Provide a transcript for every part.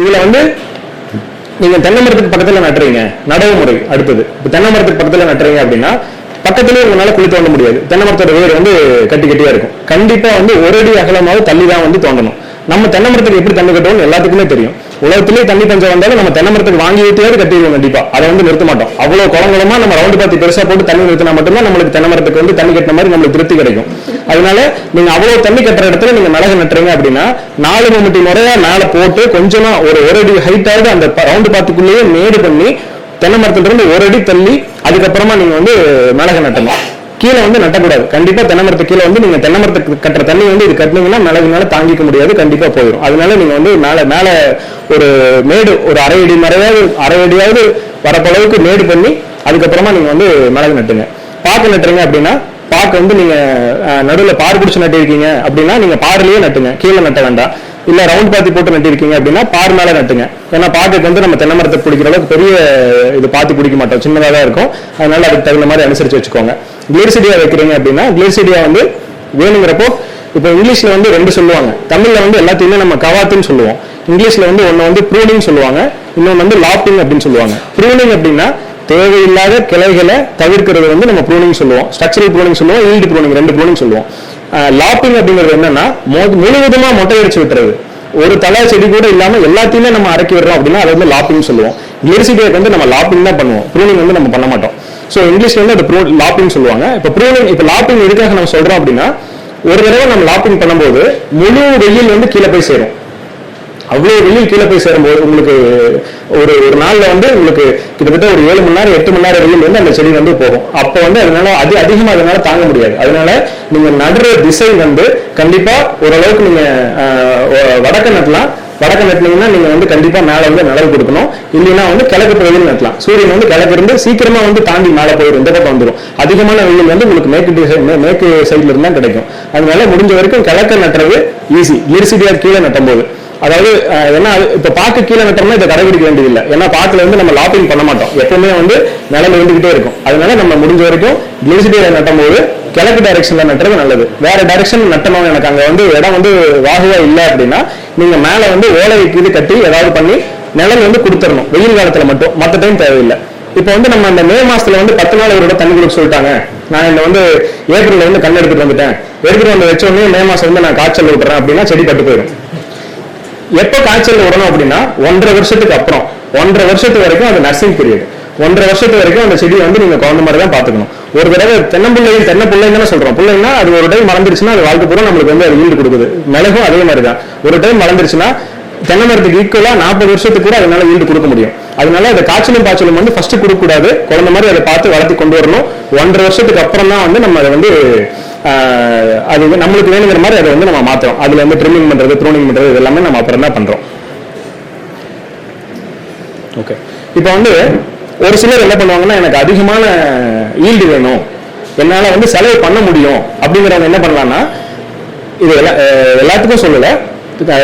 இதுல வந்து நீங்க தென்னை மரத்துக்கு பக்கத்துல நட்டுறீங்க. நடவு முறை அடுத்தது. இப்போ தென்னை மரத்துக்கு பக்கத்துல நட்டுறீங்க அப்படின்னா பக்கத்துலயே உங்களால குழி தோண்ட முடியாது. தென்னை மரத்தோட வேர் வந்து கட்டி கட்டியா இருக்கும். கண்டிப்பா வந்து ஒரு அடி அகலமாவது தள்ளி தான் வந்து தோண்டணும். நம்ம தென்னை மரத்துக்கு எப்படி தண்ணி கட்டணும்னு எல்லாத்துக்குமே தெரியும். உலகத்திலேயே தண்ணி பஞ்சம் வந்தாலும் நம்ம தென்னை மரத்துக்கு வாங்கி வைத்தியாவது கட்டிடுவோம் கண்டிப்பா. அதை வந்து நிறுத்த மாட்டோம். அவ்வளவு குளங்குளமா நம்ம ரவுண்டு பார்த்து பெருசா போட்டு தண்ணி நிறுத்தினா மட்டும்தான் நம்மளுக்கு தென்னை மரத்துக்கு வந்து தண்ணி கட்டின மாதிரி நம்மளுக்கு திருப்தி கிடைக்கும். அதனால நீங்க அவ்வளவு தண்ணி கட்டுற இடத்துல நீங்க மிளகு நட்டுறீங்க அப்படின்னா நாலு மம்முட்டி முறையா மேல போட்டு கொஞ்சமா ஒரு ஒரு அடி ஹைட்டாவது அந்த ரவுண்டு பாத்துக்குள்ளேயே மேடு பண்ணி தென்னை மரத்துல இருந்து ஒரு அடி தள்ளி அதுக்கப்புறமா நீங்க வந்து மிளகு நட்டணும். கீழே வந்து நட்டக்கூடாது. கண்டிப்பாக தென்னை கீழே வந்து நீங்கள் தென்னை மரத்துக்கு கட்டுற தண்ணி வந்து இது கட்டினீங்கன்னா மிளகுனால தாங்கிக்க முடியாது கண்டிப்பாக போயிடும் அதனால நீங்கள் வந்து மேலே மேலே ஒரு மேடு ஒரு அரை அடி மறையாவது அரை அடியாவது வரப்பளவுக்கு மேடு பண்ணி அதுக்கப்புறமா நீங்கள் வந்து மிளகு நட்டுங்க. பாக்கு நட்டுறீங்க அப்படின்னா பாக்கு வந்து நீங்கள் நடுவில் பார் பிடிச்சி நட்டிருக்கீங்க அப்படின்னா நீங்கள் பாருலயே நட்டுங்க. கீழே நட்ட வேண்டாம். இல்லை ரவுண்ட் பாத்தி போட்டு நட்டிருக்கீங்க அப்படின்னா பார் மேலே நட்டுங்க. ஏன்னா பாட்டுக்கு வந்து நம்ம தென்னை மரத்தை பிடிக்கிற அளவுக்கு பெரிய இது பாத்தி பிடிக்க மாட்டோம். சின்னதாக தான் இருக்கும். அதனால அதுக்கு தகுந்த மாதிரி அனுசரிச்சு வச்சுக்கோங்க. கிளியர்சிடியா வைக்கிறீங்க அப்படின்னா கிளியர்சிடியா வந்து வேணுங்கிறப்போ இப்போ இங்கிலீஷ்ல வந்து ரெண்டு சொல்லுவாங்க. தமிழ்ல வந்து எல்லாத்தையுமே நம்ம கவாத்துன்னு சொல்லுவோம். இங்கிலீஷ்ல வந்து ஒன்னு வந்து ப்ரூனிங் சொல்லுவாங்க. இன்னொன்று வந்து லாப்பிங் அப்படின்னு சொல்லுவாங்க. ப்ரூனிங் அப்படின்னா தேவையில்லாத கிளைகளை தவிர்க்கிறது வந்து நம்ம ப்ரூனிங் சொல்லுவோம். ஸ்ட்ரக்சரல் ப்ரூனிங் சொல்லுவோம் ஈல்டு ப்ரூனிங் ரெண்டு ப்ரூனிங் சொல்லுவோம். லாப்பிங் அப்படிங்கிறது என்னன்னா முழுவதுமா மொட்டை அடிச்சு விட்டுறது. ஒரு தலை செடி கூட இல்லாம எல்லாத்தையுமே நம்ம அரைக்கி விடுறோம் அப்படின்னா அது வந்து லாப்பிங் சொல்லுவோம். கிளியர்சிட்டியை வந்து நம்ம லாப்பிங் தான் பண்ணுவோம். ப்ரூனிங் வந்து நம்ம பண்ண மாட்டோம். ஸோ இங்கிலீஷ்ல வந்து அது ப்ரூ லாப்பிங் சொல்லுவாங்க. இப்போ ப்ரூனிங் இப்போ லாப்பிங் எதுக்காக நம்ம சொல்றோம் அப்படின்னா ஒரு தடவை நம்ம லாப்பிங் பண்ணும்போது முழு வெயில் வந்து கீழே போய் சேரும். அவ்வளோ வெயில் கீழே போய் சேரும்போது உங்களுக்கு ஒரு ஒரு நாளில் வந்து உங்களுக்கு கிட்டத்தட்ட ஒரு ஏழு மணி நேரம் எட்டு மணி நேரம் வெயில் வந்து அந்த செடி வந்து போகும். அப்போ வந்து அதனால அது அதிகமாக அதனால தாங்க முடியாது. அதனால நீங்கள் நடுற திசை வந்து கண்டிப்பாக ஓரளவுக்கு நீங்கள் வடக்கு வடக்க நட்டலாம். வடக்க நட்டினீங்கன்னா நீங்க வந்து கண்டிப்பா மேல வந்து நிழல் கொடுக்கணும். இல்லைன்னா வந்து கிழக்கு பகுதியில் நட்டலாம். சூரியன் வந்து கிழக்கு இருந்து சீக்கிரமா வந்து தாண்டி மேலே போயிடும் இந்த பக்கம் வந்துடும் அதிகமான வெயில் வந்து உங்களுக்கு மேற்கு டிசை மேற்கு சைட்ல இருந்தா கிடைக்கும். அதனால முடிஞ்ச வரைக்கும் கிழக்க நட்டுறது ஈஸி லிரிசிடியார் கீழே நட்டும் போது அதாவது என்ன அது- இப்ப பாக்கு கீழே நட்டோம்னா இதை கடைபிடிக்க வேண்டியதில்லை. ஏன்னா பாக்குல வந்து நம்ம லாப்பிங் பண்ண மாட்டோம். எப்பவுமே வந்து நிலம் இருந்துகிட்டே இருக்கும். அதனால நம்ம முடிஞ்ச வரைக்கும் கிளிசிடியில் நட்டும் போது கிழக்கு டைரக்ஷன்ல நட்டுறது நல்லது. வேற டைரக்ஷன் நட்டணும் எனக்கு அங்க வந்து இடம் வந்து வாகுவா இல்லை அப்படின்னா நீங்க மேல வந்து ஓலை கீழே கட்டி ஏதாவது பண்ணி நிலம் வந்து கொடுத்துடணும். வெயில் காலத்துல மட்டும். மற்ற டைம் தேவையில்லை. இப்போ வந்து நம்ம அந்த மே மாசத்துல வந்து பத்து நாள் ஒரு தண்ணி கொடுக்க சொல்லிட்டாங்க. நான் இந்த வந்து ஏப்ரல்ல வந்து கண் எடுத்துட்டு வந்துட்டேன். எடுத்துட்டு வந்து வச்சோடனே மே மாசம் வந்து நான் காய்ச்சல் விட்டுறேன் அப்படின்னா செடி கட்டு போயிடும். எப்போ காய்ச்சல் விடணும் அப்படின்னா ஒன்றரை வருஷத்துக்கு அப்புறம். ஒன்றரை வருஷத்து வரைக்கும் அது நர்சிங் பீரியட் ஒன்றரை வருஷத்து வரைக்கும் அந்த செடியை வந்து நீங்க குழந்தை மாதிரி தான் பாத்துக்கணும் ஒரு தடவை தென்னம்பிள்ளையும் தென்னை பிள்ளைன்னு தானே சொல்றோம். பிள்ளைன்னா அது ஒரு டைம் மறந்துருச்சுன்னா அது வாழ்க்கை பூரா நம்மளுக்கு வந்து அது ஈல்டு கொடுக்குது. மிளகும் அதே மாதிரி தான் ஒரு டைம் மறந்துருச்சுன்னா தென்னை மரத்துக்கு ஈக்குவலா நாற்பது வருஷத்துக்கு கூட அதனால ஈல்டு கொடுக்க முடியும். அதனால அந்த காய்ச்சலும் பாய்ச்சலும் வந்து ஃபர்ஸ்ட் கொடுக்க கூடாது குழந்தை மாதிரி அதை பார்த்து வளர்த்தி கொண்டு வரணும். ஒன்றரை வருஷத்துக்கு அப்புறம் தான் வந்து நம்ம அதை வந்து அது வந்து நம்மளுக்கு வேணுங்கிற மாதிரி அதை வந்து நம்ம மாற்றோம் அதில் வந்து ட்ரிமிங் பண்ணுறது ப்ரூனிங் பண்ணுறது இது எல்லாமே நம்ம அப்புறம் தான் பண்ணுறோம் ஓகே இப்போ வந்து ஒரு சிலர் என்ன பண்ணுவாங்கன்னா எனக்கு அதிகமான ஈல்டு வேணும். என்னால் வந்து செலவு பண்ண முடியும். அப்படிங்கிறவங்க என்ன பண்ணலான்னா இது எல்லா- எல்லாத்துக்கும் சொல்லலை.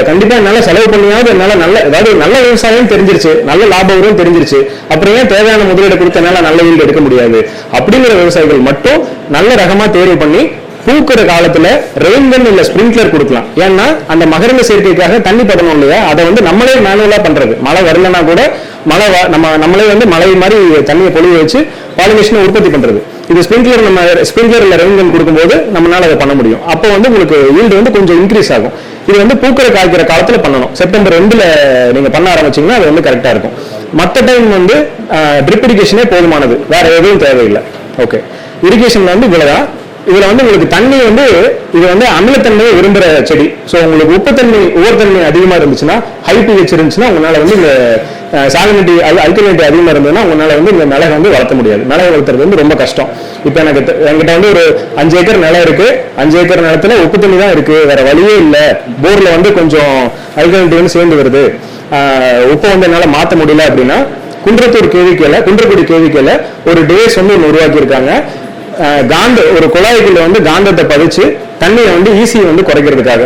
கண்டிப்பாக என்னால் செலவு பண்ணியாவது என்னால் நல்ல அதாவது நல்ல விவசாயம் தெரிஞ்சிருச்சு நல்ல லாபம் வரும் தெரிஞ்சிருச்சு அப்புறம் ஏன் தேவையான முதலீடு கொடுத்தனால நல்ல ஈல்டு எடுக்க முடியாது? அப்படிங்கிற விவசாயிகள் மட்டும் நல்ல ரகமாக தேர்வு பண்ணி பூக்கிற காலத்துல ரெயின்கன் இல்ல ஸ்ப்ரிங்க்லர் கொடுக்கலாம். ஏன்னா அந்த மகரந்த சேர்க்கைக்காக தண்ணி படணும் இல்லையா? அதை வந்து நம்மளே மேனுவலா பண்றது. மழை வரலன்னா கூட மழை வ- நம்ம நம்மளே வந்து மழை மாதிரி தண்ணியை பொழிய வச்சு பாலினேஷனை உற்பத்தி பண்றது. இது ஸ்ப்ரிங்க்லர் நம்ம ஸ்ப்ரிங்க்லர் இல்ல ரெயின் கொடுக்கும்போது நம்மளால அதை பண்ண முடியும். அப்போ வந்து உங்களுக்கு ஈல்டு வந்து கொஞ்சம் இன்க்ரீஸ் ஆகும். இது வந்து பூக்கிற காய்க்கிற காலத்துல பண்ணணும். செப்டம்பர் ரெண்டுல நீங்க பண்ண ஆரம்பிச்சீங்கன்னா அது வந்து கரெக்டா இருக்கும். மற்ற டைம் வந்து ட்ரிப் இரிகேஷனே போதுமானது. வேற எதுவும் தேவையில்லை. ஓகே இரிகேஷன்ல வந்து இவ்வளவுதான். இதில் வந்து உங்களுக்கு தண்ணி வந்து இது வந்து அமிலத்தன்மையை விரும்புகிற செடி. ஸோ உங்களுக்கு உப்புத்தன்மை உவர்த்தன்மை அதிகமாக இருந்துச்சுன்னா ஹை பிஹெச் இருந்துச்சுன்னா உங்களால் வந்து இந்த சாலினிட்டி அல்கலினிட்டி அதிகமாக இருந்ததுன்னா உங்களால் வந்து இந்த மிளகை வந்து வளர்த்த முடியாது. மிளகை வளர்த்துறது வந்து ரொம்ப கஷ்டம். இப்போ எனக்கு என்கிட்ட வந்து ஒரு அஞ்சு ஏக்கர் நிலம் இருக்கு. அஞ்சு ஏக்கர் நிலத்துல உப்பு தண்ணி தான் இருக்கு. வேற வழியே இல்லை. போர்ல வந்து கொஞ்சம் அல்கலினிட்டி வந்து சேர்ந்து வருது. உப்பை வந்து என்னால் மாற்ற முடியல அப்படின்னா குன்றத்தூர் கேவிக்கையில் குன்றக்குடி கேவிக்கையில் ஒரு டேஸ் வந்து ஒன்று உருவாக்கியிருக்காங்க. காந்த ஒரு குழாய்க்குள்ள வந்து காந்தத்தை பதிச்சு தண்ணியை வந்து ஈஸியை வந்து குறைக்கிறதுக்காக.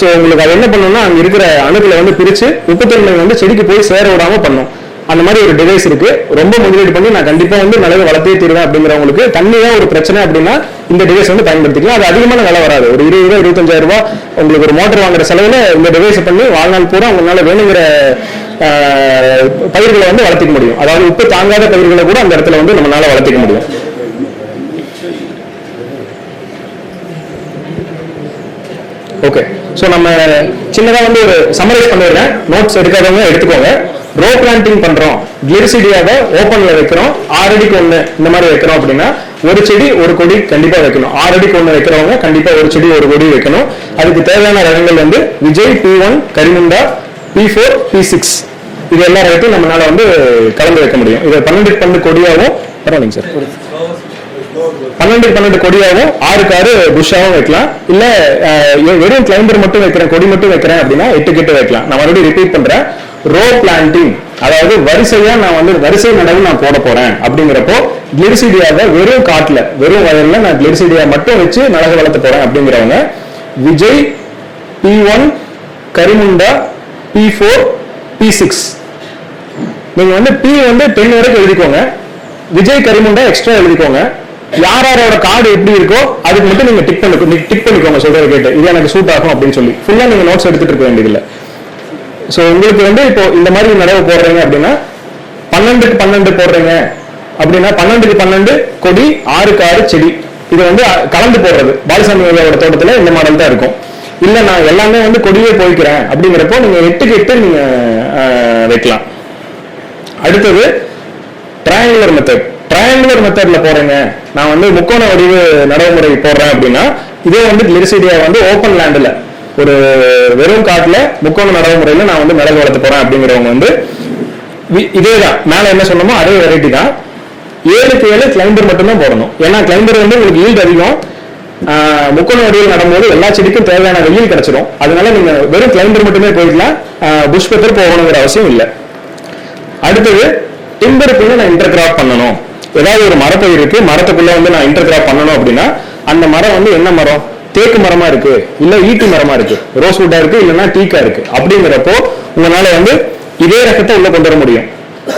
ஸோ உங்களுக்கு அது என்ன பண்ணணும்னா அங்கே இருக்கிற அணுக்களை வந்து பிரித்து உப்புத்தன்மை வந்து செடிக்கு போய் சேர விடாம பண்ணும். அந்த மாதிரி ஒரு டிவைஸ் இருக்கு. ரொம்ப முதலீடு பண்ணி நான் கண்டிப்பா வந்து மிளகு வளர்த்தே தீருவேன் அப்படிங்கிறவங்களுக்கு தண்ணி தான் ஒரு பிரச்சனை அப்படின்னா இந்த டிவைஸ் வந்து பயன்படுத்திக்கலாம். அது அதிகமான விலை வராது. ஒரு இருபது ரூபா இருபத்தஞ்சாயிரம் ரூபாய் உங்களுக்கு ஒரு மோட்டர் வாங்குற செலவுல இந்த டிவைஸ் பண்ணி வாழ்நாள் பூரா உங்களால வேணுங்கிற பயிர்களை வந்து வளர்த்திக்க முடியும். அதாவது உப்பு தாங்காத பயிர்களை கூட அந்த இடத்துல வந்து நம்மளால வளர்த்திக்க முடியும். ஓகே ஸோ நம்ம சின்னதாக வந்து ஒரு சம்மரைஸ் பண்ணிடுறேன். நோட்ஸ் எடுக்காதவங்க எடுத்துக்கோங்க. ரோ பிளான்டிங் பண்ணுறோம் கிளிரிசிடியாவை ஓப்பனில் வைக்கிறோம். ஆறு அடிக்கு ஒன்று இந்த மாதிரி வைக்கிறோம் அப்படின்னா ஒரு செடி ஒரு கொடி கண்டிப்பாக வைக்கணும். ஆறு அடிக்கு ஒன்று வைக்கிறவங்க கண்டிப்பாக ஒரு செடி ஒரு கொடி வைக்கணும். அதுக்கு தேவையான ரகங்கள் வந்து Vijay P one Karimunda P four P six இது எல்லா ரகத்தையும் நம்மளால வந்து கலந்து வைக்க முடியும். இது பன்னெண்டு பன்னெண்டு கொடியாகவும் பரவாயில்லைங்க சார். பன்னெண்டு பன்னெண்டு கொடியாகவும் ஆறுக்கு ஆறு புஷ்ஷாகவும் வைக்கலாம். இல்ல வெறும் கிளைம்பர் மட்டும் வைக்கிறேன் கொடி மட்டும் வைக்கிறேன் அப்படின்னா எட்டு கிட்ட வைக்கலாம். நான் மறுபடியும் ரிப்பீட் பண்றேன். ரோ பிளான்டிங் அதாவது வரிசையா நான் வந்து வரிசை நடவு நான் போட போறேன் அப்படிங்கிறப்போ கிளிரிசிடியாவை வெறும் காட்டுல வெறும் வயல்ல நான் கிளிரிசிடியா மட்டும் வச்சு நடவு வளர்த்து போறேன் அப்படிங்கிறவங்க Vijay P one Karimunda P four P six நீங்க வந்து பி வந்து டென் வரைக்கும் எழுதிக்கோங்க. விஜய் கரிமுண்டா எக்ஸ்ட்ரா எழுதிக்கோங்க. யார் யாரோட கார்டு எப்படி இருக்கோ அதுக்கு மட்டும் நீங்க டிக் பண்ணி டிக் பண்ணிக்கோங்க சொல்றத கேட்டு. இது எனக்கு சூட் ஆகும் அப்படின்னு சொல்லி. ஃபுல்லா நீங்க நோட்ஸ் எடுத்துட்டு இருக்க வேண்டியதில்லை. ஸோ உங்களுக்கு வந்து இப்போ இந்த மாதிரி நடவு போடுறீங்க அப்படின்னா பன்னெண்டுக்கு பன்னெண்டு போடுறீங்க அப்படின்னா பன்னெண்டுக்கு பன்னெண்டு கொடி ஆறுக்கு ஆறு செடி. இது வந்து கலந்து போடுறது. பாலசாமி ஐயாவோட தோட்டத்துல இந்த மாடல் தான் இருக்கும். இல்ல நான் எல்லாமே வந்து கொடியே போய்க்கிறேன் அப்படிங்கிறப்போ நீங்க எட்டுக்கு எட்டு நீங்க வைக்கலாம். அடுத்தது ட்ரையாங்குலர் மெத்தட் ட்ரையாங்குலர் மெத்தட்ல போறேங்க. நான் வந்து முக்கோண வடிவு நடைமுறை போடுறேன் அப்படின்னா இதே வந்து கிளிரிசிடியா வந்து ஓப்பன் லேண்டில் ஒரு வெறும் காட்டில் முக்கோண நடைமுறையில் நான் வந்து மிளகு வளர்த்து போறேன் அப்படிங்கிறவங்க வந்து வி- இதேதான். மேலே என்ன சொன்னோமோ அதே வெரைட்டி தான். ஏழுக்கு ஏழு கிளைம்பர் மட்டும்தான் போடணும். ஏன்னா கிளைம்பர் வந்து உங்களுக்கு ஈல்டு அதிகம். முக்கோண வடிவில் நடும்போது எல்லா செடிக்கும் தேவையான வெயில் கிடைச்சிடும் அதனால நீங்க வெறும் கிளைம்பர் மட்டுமே போயிடலாம் புஷ் பெப்பர் போகணுங்கிற அவசியம் இல்லை. அடுத்தது டிம்பருக்குள்ள நான் இன்டர் கிராப் பண்ணணும். ஏதாவது ஒரு மரப்பயிர் இருக்கு மரத்துக்குள்ள வந்து நான் இன்டர்கிராப் பண்ணணும் அப்படின்னா அந்த மரம் வந்து என்ன மரம்? தேக்கு மரமா இருக்கு இல்ல ஈட்டி மரமா இருக்கு. ரோஸ் வுட்டா இருக்கு இல்லைன்னா டீக்கா இருக்கு. அப்படிங்கிறப்போ உங்களால வந்து இதே ரகத்தை உள்ள கொண்டு வர முடியும்.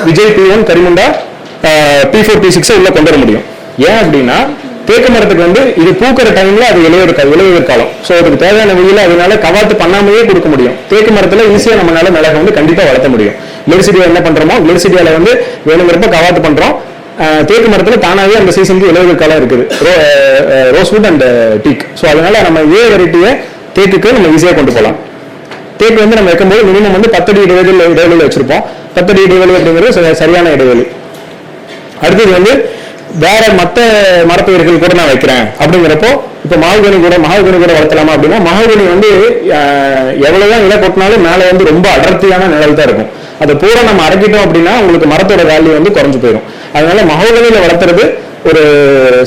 Vijay P one Karimunda P four P six உள்ள கொண்டு வர முடியும். ஏன் அப்படின்னா தேக்கு மரத்துக்கு வந்து இது பூக்கிற டைம்ல அது இளைய கா- காலம். ஸோ அதுக்கு தேவையான வெயில் அதனால கவாத்து பண்ணாமையே கொடுக்க முடியும். தேக்கு மரத்துல ஈஸியா நம்மளால மிளகை வந்து கண்டிப்பா வளர்த்த முடியும். கிளிரிசிடியா என்ன பண்றோமோ கிளிரிசிடியால வந்து வேணுங்கிறப்ப கவாத்து பண்றோம். தேக்கு மரத்தில் தானாகவே அந்த சீசனுக்கு இளையோர் காலம் இருக்குது. ரோஸ்வுட் அண்ட் டீக் ஸோ அதனால நம்ம இதே வெரைட்டியை தேக்குக்கு நம்ம ஈஸியாக கொண்டு போகலாம் தேக்கு வந்து நம்ம வைக்கும்போது மினிமம் வந்து பத்தடி இடைவெளியில் இடைவெளியில் வச்சிருப்போம். பத்தடி இடைவெளி அப்படிங்கிறது ச- சரியான இடைவெளி. அடுத்தது வந்து வேற மற்ற மரப்பயிர்கள் கூட நான் வைக்கிறேன். அப்படிங்கிறப்போ இப்போ மகாகனி கூட மகாகனி கூட வளர்த்தலாமா அப்படின்னா மகாகனி வந்து அஹ், எவ்வளவுதான் இலை கொட்டினாலும் மேலே வந்து ரொம்ப அடர்த்தியான நிழல் தான் இருக்கும். அதை பூரா நம்ம அடக்கிட்டோம் அப்படின்னா உங்களுக்கு மரத்தோட வேல்யூ வந்து குறைஞ்சு போயிடும் அதனால மகாகனியில வளர்த்துறது ஒரு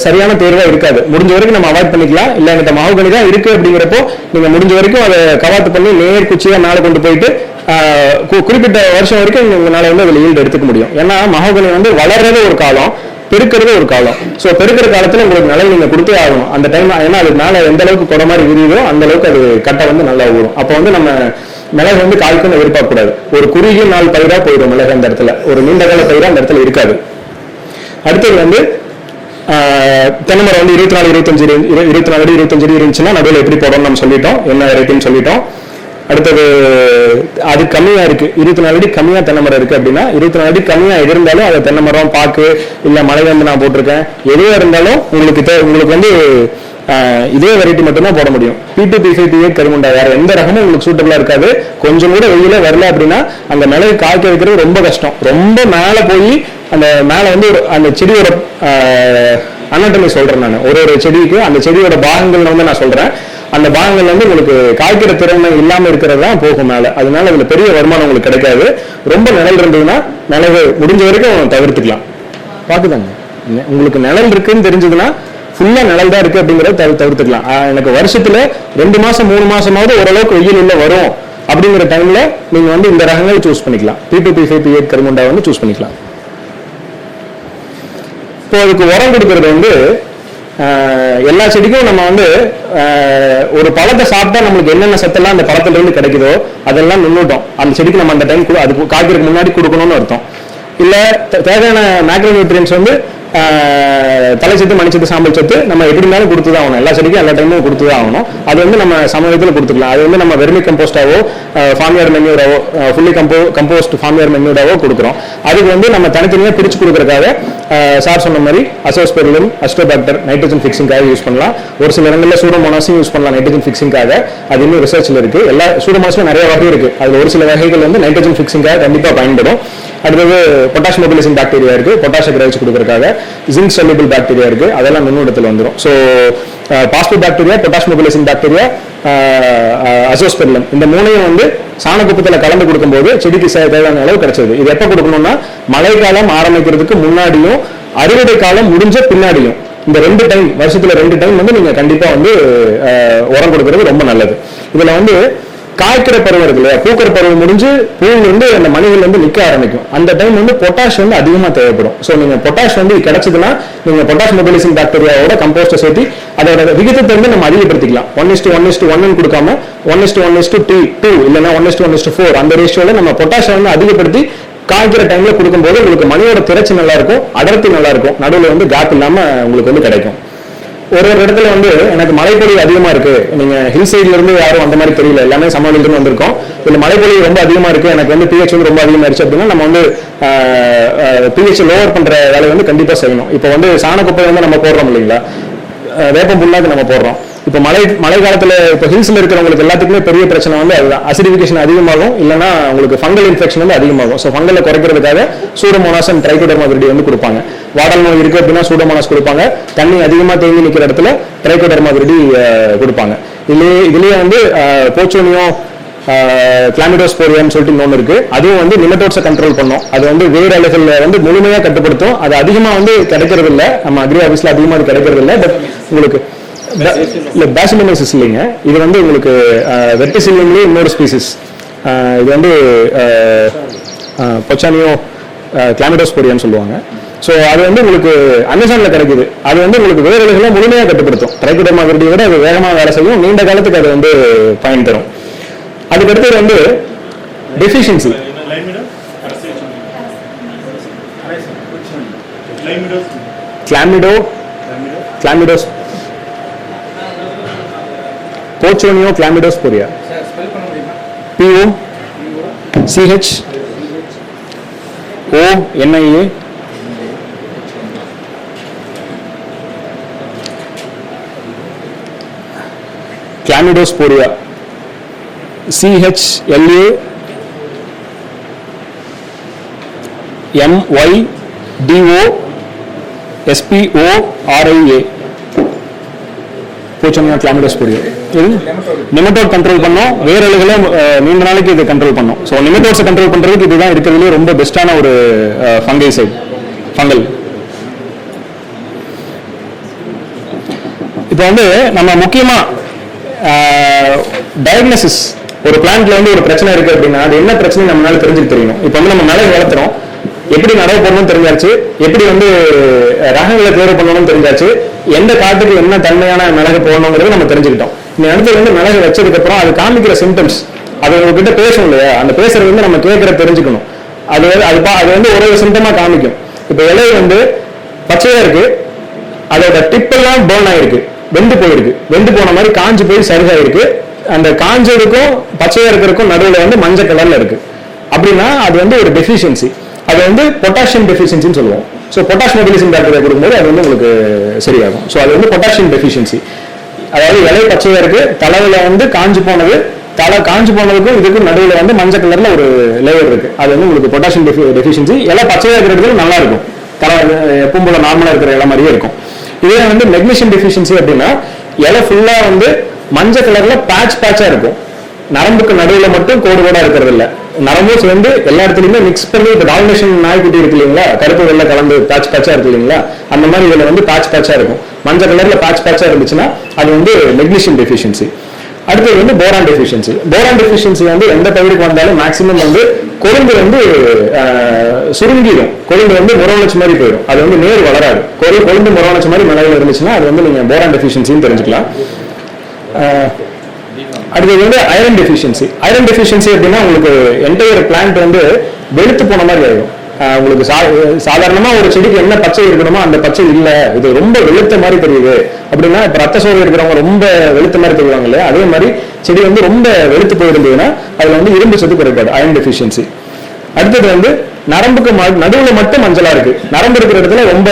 சரியான தேர்வா இருக்காது. முடிஞ்ச வரைக்கும் நம்ம அவாய்ட் பண்ணிக்கலாம். இல்ல என்கிட்ட மகாகனி தான் இருக்கு அப்படிங்கிறப்போ நீங்க முடிஞ்ச வரைக்கும் அதை கவாத்து பண்ணி நேர் குச்சியா மேலே கொண்டு போயிட்டு கு- குறிப்பிட்ட வருஷம் வரைக்கும் உங்களால வந்து அதில் ஈல்டு எடுத்துக்க முடியும். ஏன்னா மகாகனி வந்து வளர்றது ஒரு காலம் பெருக்கிறது ஒரு காலம். ஸோ பெருக்கிற காலத்தில் உங்களுக்கு நிலை நீங்கள் கொடுத்தே ஆகணும். அந்த டைம் ஏன்னா அது மேலே எந்த அளவுக்கு குடை மாதிரி விரியுதோ அந்த அளவுக்கு அது கட்டை வந்து நல்லா ஊறும். அப்போ வந்து நம்ம மிளகு வந்து காய்க்குன்னு எதிர்பார்க்கக்கூடாது. ஒரு குறுகிய நாள் பயிராக போயிடும் மிளகு அந்த இடத்துல. ஒரு நீண்ட கால பயிராக அந்த இடத்துல இருக்காது. அடுத்தது வந்து தென்னமரம் வந்து இருபத்தி நாலு இருபத்தஞ்சு இரு- இருபத்தி நாலு அடி இருபத்தஞ்சு அடி இருந்துச்சுன்னா நடுவில் எப்படி போடணும்னு நம்ம சொல்லிட்டோம். என்ன ரேட்டுன்னு சொல்லிட்டோம். அடுத்தது அது கம்மியாக இருக்குது இருபத்தி நாலு அடி கம்மியாக தென்னை மரம் அப்படின்னா இருபத்தி நாலு அடி கம்மியாக இருந்தாலும் அது தென்னை மரம் பாக்கு இல்லை மலை வந்து நான் போட்டிருக்கேன். எதுவாக இருந்தாலும் உங்களுக்கு தே- உங்களுக்கு வந்து இதே வெரைட்டி மட்டும்தான் போட முடியும். P two P five P eight Karumunda வேற எந்த ரகமும் உங்களுக்கு சூட்டபிளா இருக்காது. கொஞ்சம் கூட வெயிலே வரல அப்படின்னா அந்த மிளகு காய்க்க வைக்கிறது ரொம்ப கஷ்டம். ரொம்ப மேலே போய் அந்த மேலே வந்து ஒரு அந்த செடியோட அனட்டமி சொல்றேன் நான். ஒரு ஒரு செடிக்கு அந்த செடியோட பாகங்கள் வந்து நான் சொல்றேன். அந்த பாகங்கள் வந்து உங்களுக்கு காய்க்கிற திறமை இல்லாம இருக்கிறது தான் போகும் மேல. அதனால அதுல பெரிய வருமானம் உங்களுக்கு கிடைக்காது. ரொம்ப நிழல் இருந்ததுன்னா நிலவு முடிஞ்ச வரைக்கும் தவிர்த்துக்கலாம். நெ- உங்களுக்கு நிழல் இருக்குன்னு தெரிஞ்சதுன்னா ஃபுல்லா நிழல் தான் இருக்கு அப்படிங்கறத தவிர தவிர்த்துக்கலாம். எனக்கு வருஷத்துல ரெண்டு மாசம் மூணு மாசமாவது ஓரளவுக்கு வெயில் உள்ள வரும் அப்படிங்கிற டைம்ல நீங்க வந்து இந்த ரகங்களை சூஸ் பண்ணிக்கலாம். P two P five P eight Karumunda வந்து சூஸ் பண்ணிக்கலாம். இப்போ அதுக்கு உரம் கொடுக்கறது வந்து எல்லா செடிக்கும் நம்ம வந்து ஒரு பழத்தை சாப்பிட்டா நம்மளுக்கு என்னென்ன சத்தெல்லாம் அந்த பழத்துல இருந்து கிடைக்குதோ அதெல்லாம் நின்றுட்டோம் அந்த செடிக்கு நம்ம அந்த டைம் அதுக்கு காய்க்கிறதுக்கு முன்னாடி கொடுக்கணும்னு அர்த்தம். இல்லை தேவையான மேக்ரோ நியூட்ரியன்ஸ் வந்து தலைச்சத்து தலை சத்து மணிச்சத்து சாம்பல் சத்து நம்ம எப்படி இருந்தாலும் கொடுத்து தான் ஆகணும். எல்லா செடிக்கும் எல்லா டைமும் கொடுத்து தான் ஆகணும். அது வந்து நம்ம சமயத்தில் கொடுத்துக்கலாம். அது வந்து நம்ம வெர்மி கம்போஸ்டாவோ ஃபார்மியார் மென்யூராவோ ஃபுல்லி கம்போ கம்போஸ்ட் ஃபார்மியார் மென்யூராவோ கொடுக்குறோம். அதுக்கு வந்து நம்ம தனித்தனியாக பிரித்து கொடுக்குறதுக்காக சார் சொன்ன மாதிரி அசோஸ்பெரிலும் அஸ்டோபாக்டர் நைட்ரஜன் ஃபிக்ஸிங்காக யூஸ் பண்ணலாம். ஒரு சில இடங்களில் சூடோமோனாஸும் யூஸ் பண்ணலாம் நைட்ரஜன் ஃபிக்ஸிங்காக அது இன்னும் ரிசர்ச்சில் இருக்குது எல்லா சூடோமோனாஸில் நிறைய வகை இருக்குது அதில் ஒரு சில வகைகள் வந்து நைட்ரஜன் ஃபிக்ஸிங்காக கண்டிப்பாக பயன்படும். அடுத்தது பொட்டாஷ் மொபிலிசிங் பாக்டீரியா இருக்குது பொட்டாஷை கிரகிச்சு கொடுக்குறதுக்காக ஜிங்க் soluble பாக்டீரியா இருக்குது அதெல்லாம் நுண்ணுடத்தில் வந்துடும் so phospho bacteria potash mobilising bacteria azospirillum இந்த மூணையும் வந்து சாணக்குப்பத்தில் கலந்து கொடுக்கும்போது செடிக்கு தேவையான அளவு கிடைச்சது. இது எப்போ கொடுக்கணும்னா மழைக்காலம் ஆரம்பிக்கிறதுக்கு முன்னாடியும் அறுவடை காலம் முடிஞ்ச பின்னாடியும். இந்த ரெண்டு டைம் வருஷத்துல ரெண்டு டைம் வந்து நீங்க கண்டிப்பா வந்து uh, உரம் கொடுக்கறது ரொம்ப நல்லது. இதுல வந்து காய்க்கிற பருவம் இருக்கு இல்லையா பூக்கிற பருவம் முடிஞ்சு பூவில் இருந்து அந்த மணிகள் வந்து நிற்க ஆரம்பிக்கும். அந்த டைம் வந்து பொட்டாஷ் வந்து அதிகமாக தேவைப்படும். ஸோ நீங்கள் பொட்டாஷ் வந்து கிடைச்சதுன்னா நீங்கள் பொட்டாஷ் மொபிலைசிங் பாக்டீரியாவோட கம்போஸ்ட்டை சேர்த்து அதோட விகிதத்தை வந்து நம்ம அதிகப்படுத்திக்கலாம். One is to one is to ஒன்னு கொடுக்காம one is to one is to D two இல்லைன்னா one is to one is to four அந்த ரேஷியோவில் நம்ம பொட்டாஷை வந்து அதிகப்படுத்தி காய்க்கிற டைம்ல கொடுக்கும்போது உங்களுக்கு மணியோட திரைச்சி நல்லா இருக்கும் அடர்த்தி நல்லா இருக்கும். நடுவில் வந்து கேப் இல்லாமல் உங்களுக்கு வந்து கிடைக்கும். ஒரு ஒரு இடத்துல வந்து எனக்கு மழைப்பொழிவு அதிகமா இருக்கு. நீங்க ஹில் சைட்ல இருந்து யாரும் அந்த மாதிரி தெரியல. எல்லாமே சமவெளியில வந்திருக்கோம். இதுல மழைப்பொழிவு ரொம்ப அதிகமா இருக்கு. எனக்கு வந்து பிஹெச் வந்து ரொம்ப அதிகமாயிருச்சு அப்படின்னா நம்ம வந்து பிஹெச் லோவர் பண்ற வேலையை வந்து கண்டிப்பா செய்யணும். இப்போ வந்து சாணக்குப்பை வந்து நம்ம போடுறோம் இல்லைங்களா? வேப்பம் புண்ணாக்கு நம்ம போடுறோம். இப்போ மழை மழை காலத்தில் இப்போ ஹில்ஸில் இருக்கிறவங்களுக்கு எல்லாத்துக்குமே பெரிய பிரச்சனை வந்து அதுதான். அசிடிஃபிகேஷன் அதிகமாகும் இல்லைன்னா உங்களுக்கு ஃபங்கல் இன்ஃபெக்ஷன் வந்து அதிகமாகும். ஸோ ஃபங்கலை குறைக்கிறதுக்காக சூடோமோனாஸ் அண்ட் ட்ரைகோடர்மா விரிடி வந்து கொடுப்பாங்க. வாடல் நோய் இருக்குது அப்படின்னா சூடமோனாஸ் கொடுப்பாங்க. தண்ணி அதிகமாக தேங்கி நிற்கிற இடத்துல ட்ரைகோடர்மா விரிடி கொடுப்பாங்க. இதுலேயே இதுலேயே வந்து போச்சோனியோ கிளாமிடோஸ்போரியான்னு சொல்லிட்டு இன்னொன்று இருக்கு. அதுவும் வந்து நிமட்டோட்ஸை கண்ட்ரோல் பண்ணும். அது வந்து வேறு அலைகளில் வந்து முழுமையாக கட்டுப்படுத்தும். அது அதிகமாக வந்து கிடைக்கிறது இல்லை நம்ம அக்ரி ஆஃபீஸில் அதிகமாக அது கிடைக்கிறது இல்லை பட் உங்களுக்கு இல்லை பேசிலோமைசிஸ் இல்லைங்க. இது வந்து உங்களுக்கு வெட்டிசில்லிங்லேயே இன்னொரு ஸ்பீசிஸ் இது வந்து பொச்சானியோ கிளாமிடோஸ்போரியான்னு சொல்லுவாங்க. ஸோ அது வந்து உங்களுக்கு அமேசானில் கிடைக்குது. அது வந்து உங்களுக்கு வேறு முழுமையாக கட்டுப்படுத்தும். ட்ரைகோடர்மா விருடியை விட அது வேகமாக வேலை செய்யும். நீண்ட காலத்துக்கு அது வந்து பயன் தரும். அதுக்கடுத்தது வந்து deficiency chlamydo chlamydos pochonia chlamydosporia P O C H O N I A chlamydosporia C H L A M Y D O S P O R I A pochonia chlamydosporia இது? நிமட்டோட் கண்ட்ரோல் பண்ணோம். வேற அழுகளை நீண்ட நாளைக்கு இது control பண்ணோம். So நிமட்டோட்ஸை control பண்ணுறதுக்கு இதுதான் இருக்கிறதுலேயே ரொம்ப பெஸ்ட்டான ஒரு ஃபங்கை சைட் ஃபங்கல் இப்போ வந்து நம்ம முக்கியமாக டயக்னோசிஸ் ஒரு பிளான்ட்ல வந்து ஒரு பிரச்சனை இருக்கு அப்படின்னா அது என்ன பிரச்சனை நம்மளால தெரிஞ்சுக்க தெரியணும் இப்போ வந்து நம்ம மிளகு வளர்த்துறோம். எப்படி நடவு போடணும்னு தெரிஞ்சாச்சு எப்படி வந்து ரகங்களை தேர்வு பண்ணணும்னு தெரிஞ்சாச்சு எந்த காட்டுக்கு என்ன தன்மையான மிளகு போடணுங்கிறது நம்ம தெரிஞ்சுக்கிட்டோம். இந்த இடத்துல வந்து மிளகு வச்சதுக்கு அப்புறம் அது காமிக்கிற சிம்டம்ஸ் அது உங்ககிட்ட பேசணும் இல்லையா? அந்த பேசுறது வந்து நம்ம கேட்கற தெரிஞ்சுக்கணும். அது அது பா- அது வந்து ஒரு ஒரு சிம்டமா காமிக்கும். இப்போ இலை வந்து பச்சையா இருக்கு. அதோட டிப்பெல்லாம் பேர்ன் ஆயிருக்கு. வெந்து போயிருக்கு. வெந்து போன மாதிரி காஞ்சு போய் சரிதாயிருக்கு அந்த காஞ்சதுக்கும் பச்சையா இருக்கிறதுக்கும் நடுவில் வந்து மஞ்சள் கலர்ல இருக்கு. அப்படின்னா அது வந்து ஒரு டெஃபிஷியன்சி அது வந்து பொட்டாசியம் டெஃபிஷியன்சின்னு சொல்லுவோம். ஸோ பொட்டாஷ் மொபிலிசிங் டாக்டரை கொடுக்கும்போது அது வந்து உங்களுக்கு சரியாகும். ஸோ அது வந்து பொட்டாசியம் டெஃபிஷியன்சி அதாவது இலை பச்சையாக இருக்குது தலையில் வந்து காஞ்சு போனது தலை காஞ்சி போனதுக்கும் இதுக்கும் நடுவில் வந்து மஞ்சள் கலரில் ஒரு லேயர் இருக்குது அது வந்து உங்களுக்கு பொட்டாசியம் டெஃபிஷியன்சி இலை பச்சையாக இருக்கிறது நல்லா இருக்கும். தலை எப்பவும் போல நார்மலாக இருக்கிற இலை மாதிரியே இருக்கும். இதே வந்து மெக்னீஷியம் டெஃபிஷியன்சி அப்படின்னா இலை ஃபுல்லாக வந்து மஞ்சள் கலரில் பேட்ச் பேட்சாக இருக்கும். நரம்புக்கு நடுவில் மட்டும் கோடு கோடாக இருக்கிறது இல்லை நரம்போஸ் வந்து எல்லா இடத்துலையுமே மிக்ஸ் பண்ணி இப்போ டாமினேஷன் நாய்க்குட்டி இருக்கு இல்லைங்களா? கருப்பு வெள்ளை கலந்து பேட்ச் பேட்சா இருக்கு இல்லைங்களா? அந்த மாதிரி இதில் வந்து பேட்ச் பேட்சா இருக்கும். மஞ்சள் கலர்ல பேட்ச் பேட்சா இருந்துச்சுன்னா அது வந்து மெக்னீஷியம் டெஃபிஷியன்சி அடுத்தது வந்து போரான் டெஃபிஷியன்சி போரான் டெஃபிஷியன்சி வந்து எந்த பயிருக்கு வந்தாலும் மேக்ஸிமம் வந்து கொழுந்து வந்து சுருங்கிடும். கொழுந்து வந்து முரவணைச்சு மாதிரி போயிடும். அது வந்து நேர் வளராது. கொழு கொழுந்து முரவணைச்சு மாதிரி மலையில் இருந்துச்சுன்னா அது வந்து நீங்கள் போரான் டெஃபிஷியன்சின்னு தெரிஞ்சுக்கலாம். அடுத்தது வந்து ஐரன் டெஃபிஷியன்சி ஐரன் டெஃபிஷியன்சி அப்படின்னா உங்களுக்கு என்டையர் பிளான்ட் வந்து வெளுத்து போன மாதிரி ஆயிடும். உங்களுக்கு சா- சாதாரணமா ஒரு செடிக்கு என்ன பச்சை இருக்கணுமோ அந்த பச்சை இல்ல. இது ரொம்ப வெளுத்த மாதிரி தெரியுது. அப்படின்னா இப்போ ரத்த சோர்வு இருக்கிறவங்க ரொம்ப வெளுத்த மாதிரி தெரியுவாங்க இல்லையா? அதே மாதிரி செடி வந்து ரொம்ப வெளுத்து போயிருந்ததுன்னா அதுல வந்து இரும்பு சத்து குறைக்காது அயன் டெஃபிஷியன்சி அடுத்தது வந்து நரம்புக்கு ம- நடுவுல மட்டும் மஞ்சளா இருக்கு. நரம்பு இருக்கிற இடத்துல ரொம்ப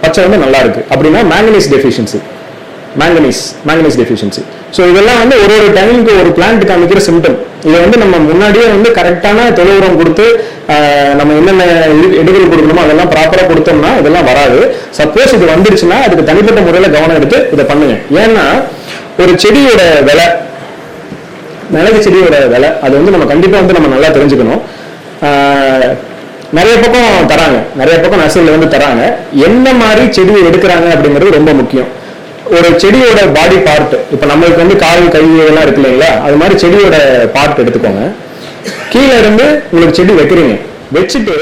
பச்சை வந்து நல்லா இருக்கு. அப்படின்னா manganese deficiency manganese manganese deficiency so இதெல்லாம் வந்து ஒரு ஒரு டைமுக்கு ஒரு பிளான்ட் காமிக்கிற சிம்டம் இதை வந்து நம்ம முன்னாடியே வந்து கரெக்டான தொழு உரம் கொடுத்து நம்ம என்னென்ன இடு- கொடுக்கணுமோ அதெல்லாம் ப்ராப்பராக கொடுத்தோம்னா இதெல்லாம் வராது. சப்போஸ் இது வந்துருச்சுன்னா அதுக்கு தனிப்பட்ட முறையில் கவனம் எடுத்து இதை பண்ணுங்க. ஏன்னா ஒரு செடியோட விலை மிளகு செடியோட விலை அது வந்து நம்ம கண்டிப்பாக வந்து நம்ம நல்லா தெரிஞ்சுக்கணும். நிறைய பக்கம் தராங்க. நிறைய பக்கம் நர்சரியில் வந்து தராங்க. என்ன மாதிரி செடி எடுக்கிறாங்க அப்படிங்கிறது ரொம்ப முக்கியம். ஒரு செடியோட பாடி பார்ட் இப்போ நம்மளுக்கு வந்து கால் கை எல்லாம் இருக்கு இல்லைங்களா? அது மாதிரி செடியோட பார்ட் எடுத்துக்கோங்க. கீழே இருந்து உங்களுக்கு செடி வைக்கிறீங்க. வச்சுட்டு